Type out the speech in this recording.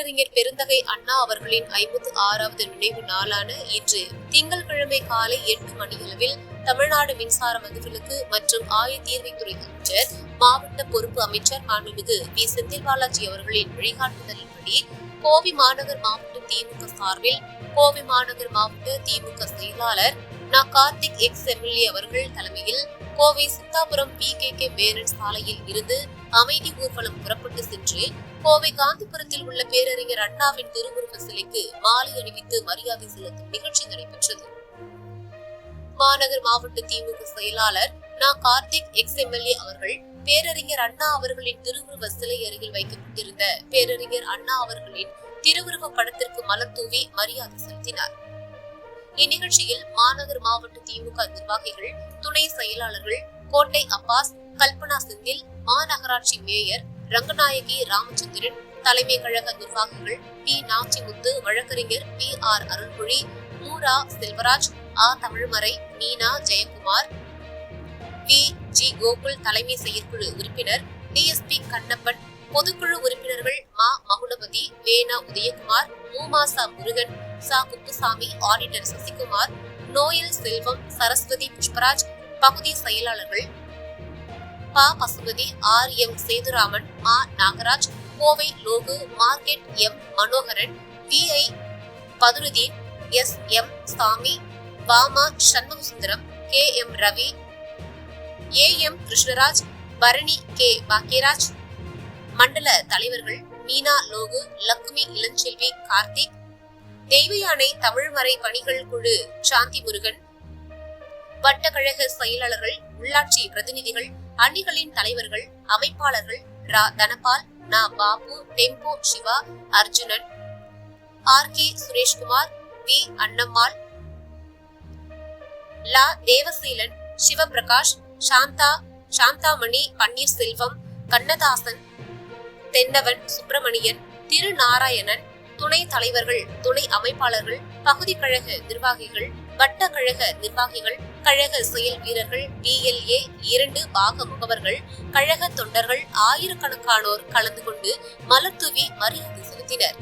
பேரறிஞர் பெருந்தகை அண்ணா அவர்களின் ஐம்பத்து ஆறாவது நினைவு நாளான இன்று திங்கட்கிழமை காலை எட்டு மணியளவில் தமிழ்நாடு மின்சார வகுப்புகளுக்கு மற்றும் ஆயத்தீர்வைத்துறை அமைச்சர் மாவட்ட பொறுப்பு அமைச்சர் மாண்புமிகு வி செந்தில் பாலாஜி அவர்களின் வழிகாட்டுதலின்படி கோவை மாநகர் மாவட்ட திமுக சார்பில் கோவை மாநகர் மாவட்ட திமுக செயலாளர் நா கார்த்திக் எக்ஸ் எம்எல்ஏ அவர்கள் தலைமையில் Kovai Siddhapuram P K K பேரன் சாலையில் இருந்து அமைதி ஊர்வலம் புறப்பட்டு சென்று கோவை காந்திபுரத்தில் உள்ள பேரறிஞர் அண்ணாவின் திருவுருவ சிலைக்கு மாலை அணிவித்து மரியாதை செலுத்தும் நிகழ்ச்சி நடைபெற்றது. மாநகர் மாவட்ட திமுக செயலாளர் நா கார்த்திக் எக்ஸ் எம்எல்ஏ அவர்கள் பேரறிஞர் அண்ணா அவர்களின் திருவுருவ சிலை அருகில் வைக்கப்பட்டிருந்த பேரறிஞர் அண்ணா அவர்களின் திருவுருவ படத்திற்கு மலர் தூவி மரியாதை செலுத்தினார். இந்நிகழ்ச்சியில் மாநகர் மாவட்ட திமுக நிர்வாகிகள் துணை செயலாளர்கள் கோட்டை அப்பாஸ் கல்பனா செந்தில் மாநகராட்சி மேயர் ரங்கநாயகி ராமச்சந்திரன் தலைமை கழக நிர்வாகிகள் பி நாச்சிமுத்து வழக்கறிஞர் பி ஆர் அருள்மொழி மூரா செல்வராஜ் ஆ தமிழ்மறை மீனா ஜெயக்குமார் பி ஜி. கோகுல் தலைமை செயற்குழு உறுப்பினர் டிஎஸ்பி கண்ணப்பன் பொதுக்குழு உறுப்பினர்கள் மா. மகுலபதி வேணா. உதயகுமார் மூமாசா முருகன் சா. குப்புசாமி ஆடிட்டர் சசிகுமார் நோயல் செல்வம் சரஸ்வதி புஷ்பராஜ் பகுதி செயலாளர்கள் ப. பசுபதி ஆர். எம். சேதுராமன் மா. Nagaraj Kovai Logu market M. Manoharan V. I. Badurudeen S. M. Sami Bama Shanmugasundaram K. M. Ravi A M Krishnaraj Bharani K Bhagyaraj மண்டல தலைவர்கள் மீனா லோகு லக்குமி இளஞ்செல்வி கார்த்திக் தெய்வயானை தமிழ்மறை பணிகள் குழு சாந்தி முருகன் வட்டக்கழக செயலாளர்கள் உள்ளாட்சி பிரதிநிதிகள் அணிகளின் தலைவர்கள் அமைப்பாளர்கள் ரா தனபால் நா Babu tempo Siva Arjunan R K Sureshkumar V Annammal லா தேவசீலன் சிவபிரகாஷ் சாந்தா சாந்தாமணி பன்னீர்செல்வம் கண்ணதாசன் தென்னவன் சுப்பிரமணியன் திருநாராயணன் துணை தலைவர்கள் துணை அமைப்பாளர்கள் பகுதி கழக நிர்வாகிகள் வட்ட கழக நிர்வாகிகள் கழக செயல் வீரர்கள் பிஎல்ஏ இரண்டு பாக முகவர்கள் கழக தொண்டர்கள் ஆயிரக்கணக்கானோர் கலந்து கொண்டு மலர்தூவி மரியாதை செலுத்தினர்.